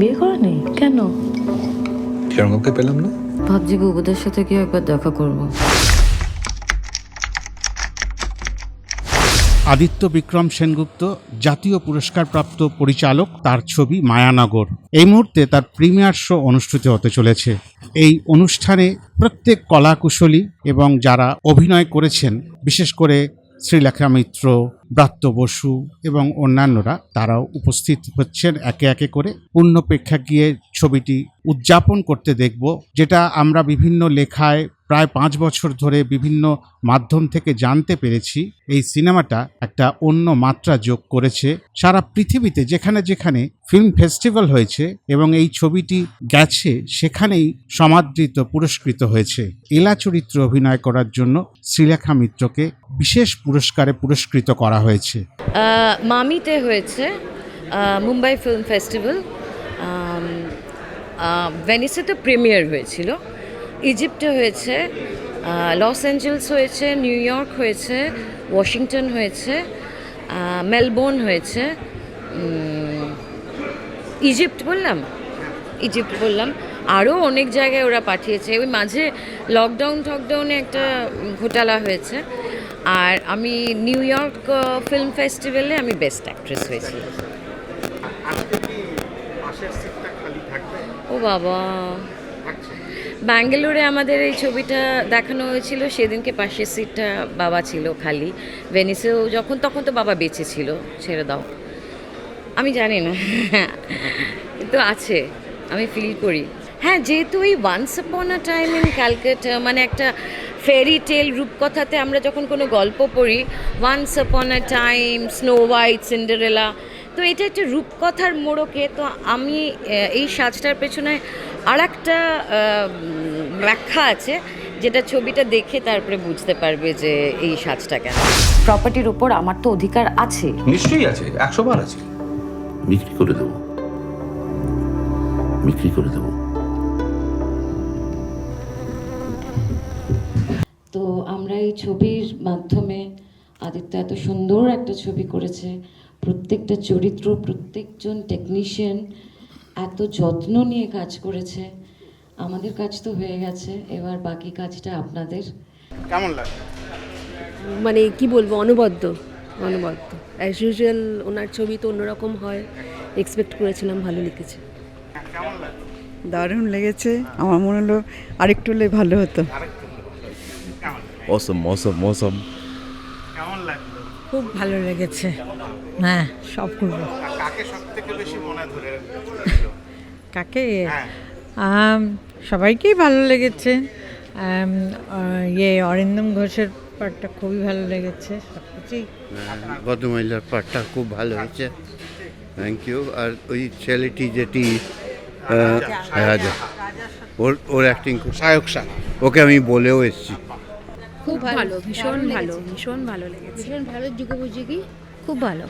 বিয়ে করেনি? কেন? পেলাম না? ভাবছি বুবুদের সাথে গিয়ে একবার দেখা করব। আদিত্য বিক্রম সেনগুপ্ত জাতীয় পুরস্কারপ্রাপ্ত পরিচালক তার ছবি মায়ানগর। এই মুহূর্তে তার প্রিমিয়ার শো অনুষ্ঠিত হতে চলেছে। এই অনুষ্ঠানে প্রত্যেক কলাকুশলী এবং যারা অভিনয় করেছেন বিশেষ করে শ্রীলেখা মিত্র ব্রাত্য বসু এবং অন্যান্যরা তারাও উপস্থিত হচ্ছেন একে একে করে। পূর্ণ প্রেক্ষাগৃহে ছবিটি উদযাপন করতে দেখব, যেটা আমরা বিভিন্ন লেখায় প্রায় পাঁচ বছর ধরে বিভিন্ন মাধ্যম থেকে জানতে পেরেছি। এই সিনেমাটা একটা অন্য মাত্রা যোগ করেছে। সারা পৃথিবীতে যেখানে যেখানে ফিল্ম ফেস্টিভ্যাল হয়েছে এবং এই ছবিটি গেছে, সেখানেই সমাদৃত, পুরস্কৃত হয়েছে। এলা চরিত্রে অভিনয় করার জন্য শ্রীলেখা মিত্রকে বিশেষ পুরস্কারে পুরস্কৃত করা হয়েছে? মামিতে হয়েছে মুম্বাই ফিল্ম ফেস্টিভ্যাল ভেনিসে তো প্রিমিয়ার হয়েছিল, ইজিপ্টে হয়েছে লস অ্যাঞ্জেলস হয়েছে, নিউ ইয়র্ক হয়েছে, ওয়াশিংটন হয়েছে মেলবোর্ন হয়েছে ইজিপ্ট বললাম? ইজিপ্ট বললাম। আরও অনেক জায়গায় ওরা পাঠিয়েছে। ওই মাঝে লকডাউন টকডাউনে একটা ঘোটালা হয়েছে। আর আমি নিউ ইয়র্ক ফিল্ম ফেস্টিভ্যালে আমি বেস্ট অ্যাক্ট্রেস হয়েছি। ও বাবা। ব্যাঙ্গালোরে আমাদের এই ছবিটা দেখানো হয়েছিল সেদিনকে পাশের সিটটা বাবা ছিল খালি। ভেনিসেও যখন তখন তো বাবা বেঁচে ছিল ছেড়ে দাও। আমি জানি না। কিন্তু আছে আমি ফিল করি। হ্যাঁ যেহেতু ওই once upon a time in Calcutta মানে একটা ফেরি টেল রূপকথাতে আমরা যখন কোনো গল্প পড়ি once upon a time Snow White Cinderella তো এটা একটা রূপকথার মোড়কে তো আমি এই সাজটার পেছনে আর একটা ব্যাখ্যা আছে যেটা ছবিটা দেখে তারপরে বুঝতে পারবে যে এই সাজটা কেন। প্রপার্টির উপর আমার তো অধিকার আছে। নিশ্চয়ই আছে একশো বার আছে। বিক্রি করে দেবো। বিক্রি করে দেবো। আমরা এই ছবির মাধ্যমে আদিত্য এত সুন্দর একটা ছবি করেছে। প্রত্যেকটা চরিত্র প্রত্যেকজন টেকনিশিয়ান এত যত্ন নিয়ে কাজ করেছে। আমাদের কাজ তো হয়ে গেছে এবার বাকি কাজটা আপনাদের। কেমন লাগে? মানে কি বলব অনবদ্য অনবদ্য। অ্যাজ ইউজুয়াল ওনার ছবি তো অন্যরকম হয়। এক্সপেক্ট করেছিলাম ভালো লিখেছে। দারুণ লেগেছে। আমার মনে হলো আরেকটু হলে ভালো হতো। মৌসুম মৌসুম মৌসুম খুব ভালো লেগেছে। হ্যাঁ সব করব। কাকে সব থেকে বেশি মনে ধরে কাকে? সবাইকেই ভালো লেগেছে। ইয়ে অরিন্দম ঘোষের পার্টটা খুবই ভালো লেগেছে সব কিছুই। ভদ্রমহিলার পার্টটা খুব ভালো হয়েছে। থ্যাংক ইউ আর ওই ছেলেটি যেটি রাজা। ওর ওর অ্যাক্টিং খুব সায়ক শাহ ওকে আমি বলেও এসেছি। খুব ভালো ভীষণ ভালো ভীষণ ভালো লেগেছে। ভীষণ ভালো যুগোপযোগী খুব ভালো।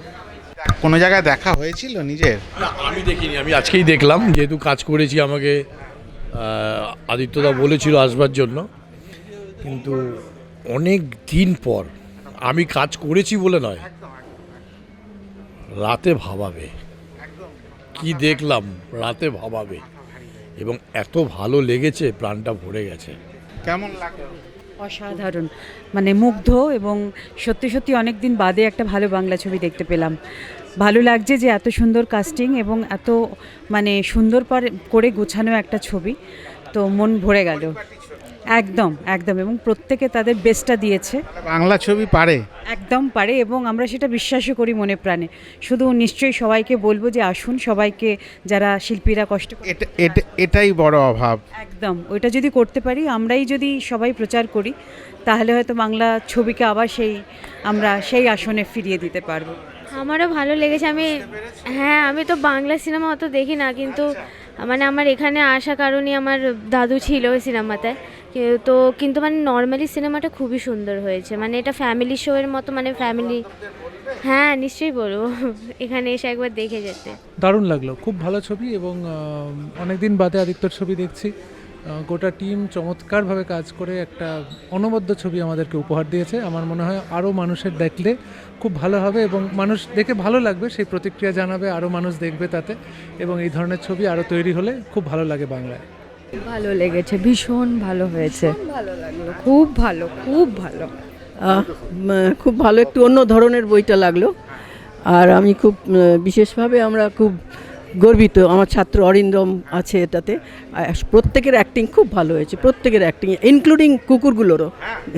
কোনো জায়গায় দেখা হয়েছিল নিজের? না আমি দেখিনি আমি আজকেই দেখলাম যেহেতু কাজ করেছি আমাকে আদিত্যদা বলেছিল আসবার জন্য। কিন্তু অনেক দিন পর আমি কাজ করেছি বলে নয় রাতে ভাবাবে। কি দেখলাম রাতে ভাবাবে। এবং এত ভালো লেগেছে প্রাণটা ভরে গেছে। কেমন লাগে অসাধারণ। মানে মুগ্ধ এবং সত্যি সত্যি অনেক দিন বাদে একটা ভালো বাংলা ছবি দেখতে পেলাম। ভালো লাগছে যে এত সুন্দর কাস্টিং এবং এত মানে সুন্দর করে গোছানো একটা ছবি। তো মন ভরে গেল। একদম একদম এবং প্রত্যেকে তাদের বেস্টটা দিয়েছে। বাংলা ছবি পারে? একদম পারে এবং আমরা সেটা বিশ্বাসও করি মনে প্রাণে। শুধু নিশ্চয়ই সবাইকে বলব যে আসুন সবাইকে যারা শিল্পীরা কষ্ট এটা এটা এটাই বড় অভাব। একদম ওইটা যদি করতে পারি আমরাই যদি সবাই প্রচার করি তাহলে হয়তো বাংলা ছবিকে আবার সেই আমরা সেই আসনে ফিরিয়ে দিতে পারব। আমারও ভালো লেগেছে আমি হ্যাঁ আমি তো বাংলা সিনেমা অত দেখি না কিন্তু মানে আমার এখানে আসা কারণে আমার দাদু ছিল ওই সিনেমাতে। তো কিন্তু মানে নর্মালি সিনেমাটা খুবই সুন্দর হয়েছে। মানে এটা ফ্যামিলি শো এর মতো মানে ফ্যামিলি হ্যাঁ নিশ্চয়ই বলব। এখানে এসে একবার দেখে যেতে। দারুণ লাগল। খুব ভালো ছবি এবং অনেক দিন বাদে আদিত্যর ছবি দেখছি। গোটা টিম চমৎকারভাবে কাজ করে একটা অনবদ্য ছবি আমাদেরকে উপহার দিয়েছে। আমার মনে হয় আরও মানুষের দেখলে খুব ভালো হবে এবং মানুষ দেখে ভালো লাগবে, সেই প্রতিক্রিয়া জানাবে, আরও মানুষ দেখবে তাতে এবং এই ধরনের ছবি আরও তৈরি হলে খুব ভালো লাগে বাংলায়। ভালো লেগেছে ভীষণ ভালো হয়েছে। ভালো লাগল। খুব ভালো খুব ভালো। খুব ভালো একটু অন্য ধরনের বইটা লাগল। আর আমি খুব বিশেষভাবে আমরা খুব গর্বিত আমার ছাত্র অরিন্দম আছে এটাতে। আর প্রত্যেকের অ্যাক্টিং খুব ভালো হয়েছে প্রত্যেকের অ্যাক্টিং ইনক্লুডিং কুকুরগুলোরও।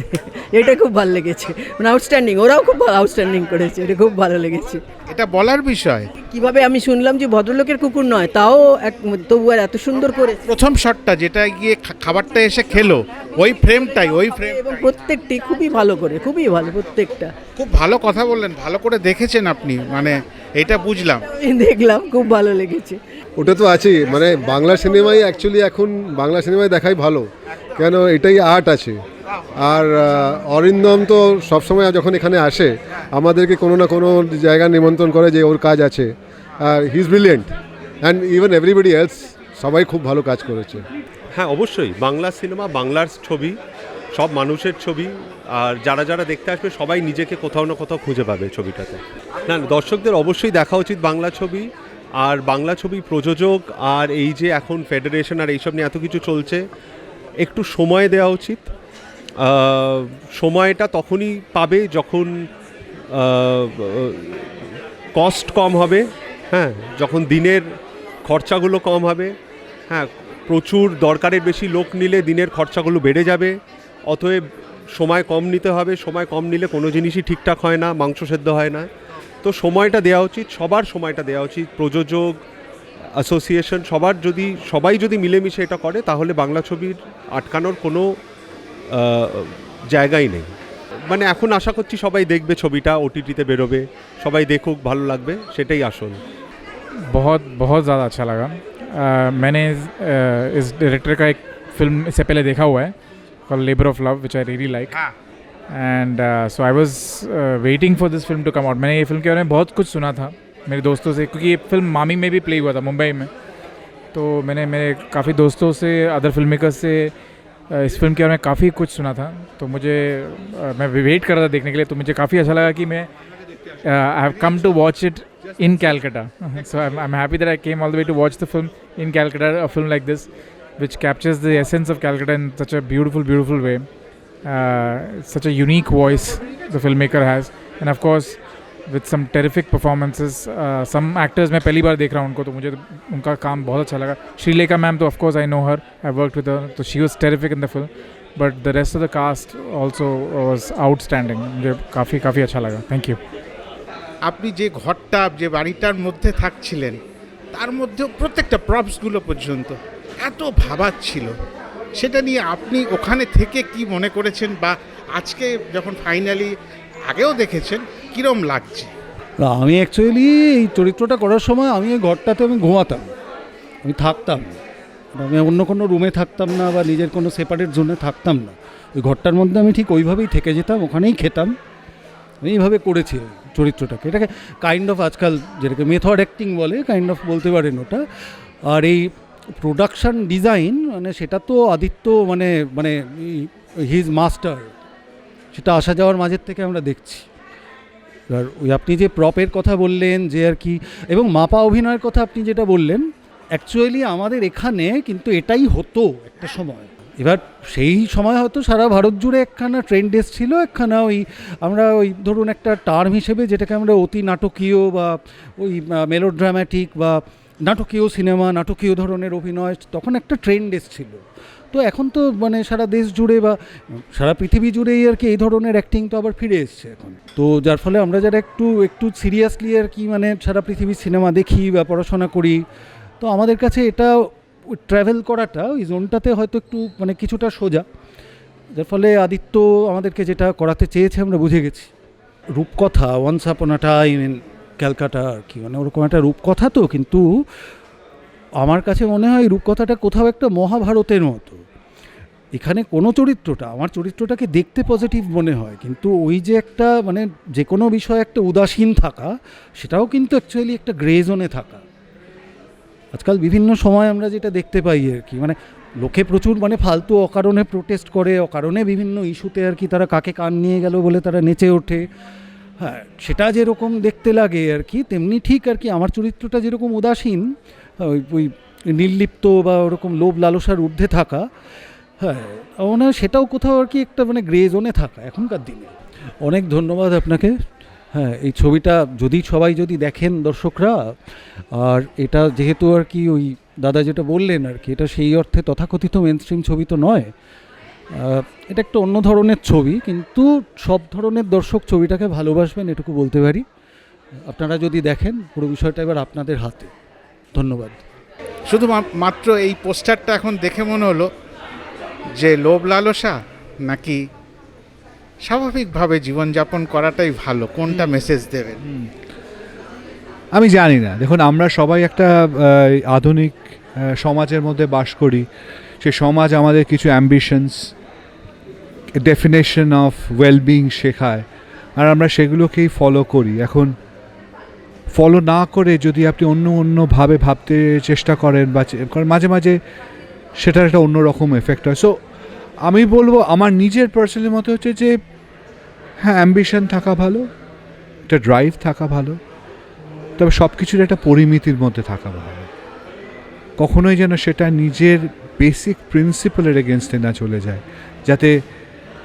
এটা খুব ভালো লেগেছে। মানে আউটস্ট্যান্ডিং ওরাও খুব আউটস্ট্যান্ডিং করেছে এটা খুব ভালো লেগেছে। এটা বলার বিষয়। কীভাবে আমি শুনলাম যে ভদ্রলোকের কুকুর নয় তাও এক তবু আর এত সুন্দর করে প্রথম শটটা যেটা গিয়ে খাবারটা এসে খেলো ওই ফ্রেমটাই ওই ফ্রেম এবং প্রত্যেকটি খুবই ভালো করে খুবই ভালো প্রত্যেকটা। খুব ভালো কথা বললেন ভালো করে দেখেছেন আপনি মানে এটা বুঝলাম। দেখলাম খুব ভালো লেগেছে। ওটা তো আছেই মানে বাংলা সিনেমাই অ্যাকচুয়ালি এখন বাংলা সিনেমায় দেখাই ভালো। কেন এটাই আর্ট আছে। আর অরিন্দম তো সবসময় যখন এখানে আসে, আমাদেরকে কোনো না কোনো জায়গায় নিমন্ত্রণ করে যে ওর কাজ আছে। আর he is brilliant and even everybody else সবাই খুব ভালো কাজ করেছে। হ্যাঁ অবশ্যই। বাংলা সিনেমা, বাংলার ছবি, সব মানুষের ছবি। আর যারা যারা দেখতে আসবে, সবাই নিজেকে কোথাও না কোথাও খুঁজে পাবে ছবিটাতে। না, দর্শকদের অবশ্যই দেখা উচিত বাংলা ছবি। আর বাংলা ছবি প্রযোজক আর এই যে এখন ফেডারেশন আর এইসব নিয়ে এত কিছু চলছে, একটু সময় দেওয়া উচিত। সময়টা তখনই পাবে যখন কস্ট কম হবে হ্যাঁ যখন দিনের খরচাগুলো কম হবে হ্যাঁ প্রচুর দরকারের বেশি লোক নিলে দিনের খরচাগুলো বেড়ে যাবে, অতএব সময় কম নিতে হবে, সময় কম নিলে কোনো জিনিসই ঠিকঠাক হয় না, মাংস সেদ্ধ হয় না। তো সময়টা দেওয়া উচিত, সবার সময়টা দেওয়া উচিত, প্রযোজক অ্যাসোসিয়েশন সবার যদি, সবাই যদি মিলেমিশে এটা করে, তাহলে বাংলা ছবির আটকানোর কোনো জায়গাই নেই মানে এখন আশা করছি সবাই দেখবে ছবিটা ওটিটিতে বেরোবে সবাই দেখুক ভালো লাগবে সেটাই আসল बहुत बहुत ज़्यादा अच्छा लगा अ, मैंने अ, इस डायरेक्टर का एक फिल्म इससे पहले देखा हुआ है call labour of love which I really like and so I was waiting for this film to come out मैंने ये फिल्म के बारे में बहुत कुछ सुना था मेरे दोस्तों से क्योंकि ये फिल्म मामी में भी प्ले हुआ था मुंबई में तो मैंने मेरे काफ़ी दोस्तों से अदर फिल्म मेकर्स से अ, इस फ़िल्म के बारे में काफ़ी कुछ सुना था तो मुझे मैं वेट कर रहा था देखने के लिए तो मुझे काफ़ी अच्छा लगा कि मैं I have come to watch it in Calcutta so I am happy that I came all the way to watch the film in Calcutta a film like this which captures the essence of Calcutta in such a beautiful beautiful way such a unique voice the film maker has and of course with some terrific performances. Uh, some actors मैं पहली बार देख रहा हूँ उनको तो मुझे तो उनका काम बहुत अच्छा लगा श्रीलेखा मैम तो of course I know her I worked with her तो she was terrific in the film but the rest of the cast also was outstanding मुझे काफ़ी काफ़ी अच्छा लगा thank you আপনি যে ঘরটা যে বাড়িটার মধ্যে থাকছিলেন তার মধ্যেও প্রত্যেকটা প্রপসগুলো পর্যন্ত এত ভাবাচ্ছিল সেটা নিয়ে আপনি ওখানে থেকে কি মনে করেছেন বা আজকে যখন ফাইনালি আগেও দেখেছেন? কিরম লাগছে? আমি অ্যাকচুয়ালি এই চরিত্রটা করার সময় আমি ওই ঘরটাতে আমি ঘুমাতাম। আমি থাকতাম। আমি অন্য কোনো রুমে থাকতাম না বা নিজের কোনো সেপারেট জোনে থাকতাম না। ওই ঘরটার মধ্যে আমি ঠিক ওইভাবেই থেকে যেতাম, ওখানেই খেতাম। আমি এইভাবে করেছি চরিত্রটাকে। এটাকে কাইন্ড অফ আজকাল যেটাকে মেথড অ্যাক্টিং বলে কাইন্ড অফ বলতে পারেন ওটা। আর এই প্রোডাকশান ডিজাইন মানে সেটা তো আদিত্য মানে মানে হিজ মাস্টার সেটা আসা যাওয়ার মাঝের থেকে আমরা দেখছি। আর ওই আপনি যে প্রপের কথা বললেন, যে আর কি, এবং মাপা অভিনয়ের কথা আপনি যেটা বললেন অ্যাকচুয়ালি আমাদের এখানে কিন্তু এটাই হতো একটা সময়। এবার সেই সময় হয়তো সারা ভারত জুড়ে একখানা ট্রেন্ড এসছিল, একখানা ওই আমরা ওই ধরুন একটা টার্ম হিসেবে যেটাকে আমরা অতি নাটকীয় বা ওই মেলোড্রামাটিক বা নাটকীয় সিনেমা, নাটকীয় ধরনের অভিনয়, তখন একটা ট্রেন্ড এসছিল। তো এখন তো মানে সারা দেশ জুড়ে বা সারা পৃথিবী জুড়েই আর কি এই ধরনের অ্যাক্টিং তো আবার ফিরে এসছে এখন। তো যার ফলে আমরা যারা একটু একটু সিরিয়াসলি আর কি মানে সারা পৃথিবীর সিনেমা দেখি বা পড়াশোনা করি, তো আমাদের কাছে এটা ট্রাভেল করাটা, ওই জোনটাতে হয়তো একটু মানে কিছুটা সোজা। যার ফলে আদিত্য আমাদেরকে যেটা করাতে চেয়েছে আমরা বুঝে গেছি। রূপকথা once upon a time Calcutta আর কি মানে ওরকম একটা রূপকথা তো, কিন্তু আমার কাছে মনে হয় রূপকথাটা কোথাও একটা মহাভারতের মতো। এখানে কোনো চরিত্রটা, আমার চরিত্রটাকে দেখতে পজিটিভ মনে হয়, কিন্তু ওই যে একটা মানে যে কোনো বিষয়ে একটা উদাসীন থাকা, সেটাও কিন্তু অ্যাকচুয়ালি একটা গ্রে জোনে থাকা। আজকাল বিভিন্ন সময় আমরা যেটা দেখতে পাই আর কি মানে লোকে প্রচুর মানে ফালতু অকারণে প্রোটেস্ট করে, অকারণে বিভিন্ন ইস্যুতে আর কি তারা কাকে কান নিয়ে গেল বলে তারা নেচে ওঠে। হ্যাঁ সেটা যেরকম দেখতে লাগে আর কি, তেমনি ঠিক আর কি। আমার চরিত্রটা যেরকম উদাসীন ওই ওই নির্লিপ্ত বা ওরকম লোভ লালসার ঊর্ধ্বে থাকা হ্যাঁ মনে হয় সেটাও কোথাও আর কি একটা মানে গ্রে জোনে থাকা এখনকার দিনে। অনেক ধন্যবাদ আপনাকে। হ্যাঁ এই ছবিটা যদি সবাই যদি দেখেন দর্শকরা, আর এটা যেহেতু আর কি ওই দাদা যেটা বললেন আর কি, এটা সেই অর্থে তথাকথিত মেন স্ট্রিম ছবি তো নয় এটা একটা অন্য ধরনের ছবি কিন্তু সব ধরনের দর্শক ছবিটাকে ভালোবাসবেন এটুকু বলতে পারি। আপনারা যদি দেখেন পুরো বিষয়টা এবার আপনাদের হাতে। ধন্যবাদ। শুধু মাত্র এই পোস্টারটা এখন দেখে মনে হলো যে লোভ লালসা নাকি স্বাভাবিকভাবে জীবনযাপন করাটাই ভালো কোনটা মেসেজ দেবেন? আমি জানি না। দেখুন আমরা সবাই একটা আধুনিক সমাজের মধ্যে বাস করি। সে সমাজ আমাদের কিছু অ্যাম্বিশনস ডেফিনেশন অফ ওয়েলবিং শেখায়। আর আমরা সেগুলোকেই ফলো করি। এখন ফলো না করে যদি আপনি অন্য অন্যভাবে ভাবতে চেষ্টা করেন বা মাঝে মাঝে সেটার একটা অন্যরকম এফেক্ট হয়। সো আমি বলব আমার নিজের পার্সোনালি মতো হচ্ছে যে হ্যাঁ অ্যাম্বিশন থাকা ভালো, একটা ড্রাইভ থাকা ভালো, তবে সব কিছুর একটা পরিমিতির মধ্যে থাকা ভালো। কখনোই যেন সেটা নিজের বেসিক প্রিন্সিপালের এগেনস্টে না চলে যায়। যাতে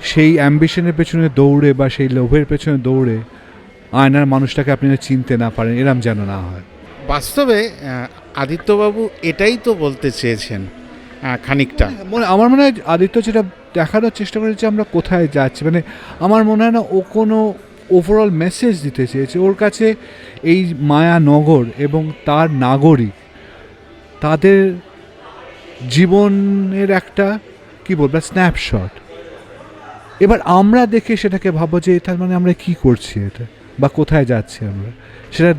সেই অ্যাম্বিশনের পেছনে দৌড়ে বা সেই লোভের পেছনে দৌড়ে আয়নার মানুষটাকে আপনি চিনতে না পারেন এরম যেন না হয়। বাস্তবে আদিত্যবাবু এটাই তো বলতে চেয়েছেন খানিকটা। মানে আমার মনে হয় আদিত্য যেটা দেখানোর চেষ্টা করেছে আমরা কোথায় যাচ্ছি। মানে আমার মনে হয় না ও কোনো ওভারঅল মেসেজ দিতে চেয়েছে। ওর কাছে এই মায়ানগর এবং তার নাগরিক তাদের জীবনের একটা কি বলব স্ন্যাপশট এবার আমরা দেখে সেটাকে ভাবো যে তার মানে আমরা কি করছি এটা? বা কোথায় যাচ্ছি আমরা? সেটা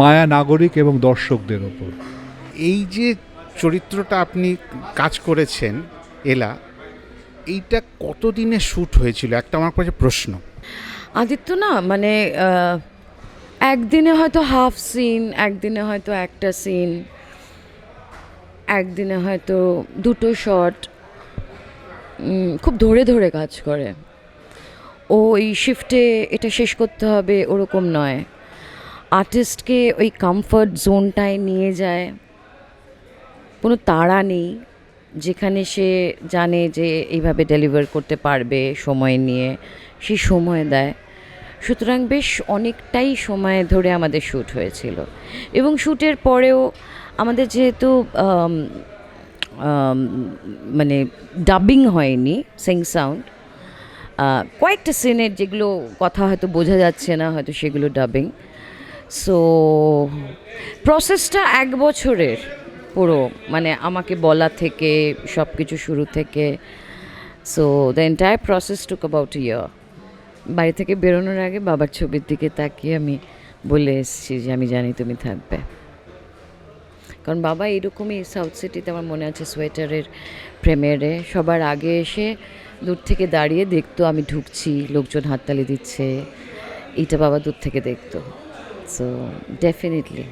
মায়া নাগরিক এবং দর্শকদের ওপর। এই যে চরিত্রটা আপনি কাজ করেছেন এলা এইটা কতদিনে শ্যুট হয়েছিল? একটা আমার কাছে প্রশ্ন। আদিত্য না মানে একদিনে হয়তো হাফ সিন একদিনে হয়তো একটা সিন একদিনে হয়তো দুটো শট। খুব ধরে ধরে কাজ করে। ও এই শিফটে এটা শেষ করতে হবে ওরকম নয়। আর্টিস্টকে ওই কমফর্ট জোনটায় নিয়ে যায়। কোনো তাড়া নেই, যেখানে সে জানে যে এইভাবে ডেলিভার করতে পারবে সময় নিয়ে, সে সময় দেয়। সুতরাং বেশ অনেকটাই সময় ধরে আমাদের শ্যুট হয়েছিল। এবং শ্যুটের পরেও আমাদের যেহেতু মানে ডাবিং হয়নি সিং সাউন্ড কয়েকটা সিনের যেগুলো কথা হয়তো বোঝা যাচ্ছে না, হয়তো সেগুলো ডাবিং সো প্রসেসটা এক বছরের পুরো মানে আমাকে বলা থেকে সব কিছু শুরু থেকে। So the entire process took about year বাড়ি থেকে বেরোনোর আগে বাবার ছবির দিকে তাকিয়ে আমি বলে এসেছি যে, আমি জানি তুমি থাকবে। কারণ বাবা এরকমই সাউথ সিটিতে আমার মনে আছে সোয়েটারের প্রেমেরে। সবার আগে এসে দূর থেকে দাঁড়িয়ে দেখতো আমি ঢুকছি, লোকজন হাততালি দিচ্ছে। এইটা বাবা দূর থেকে দেখতো। সো ডেফিনেটলি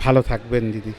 ভালো থাকবেন দিদি।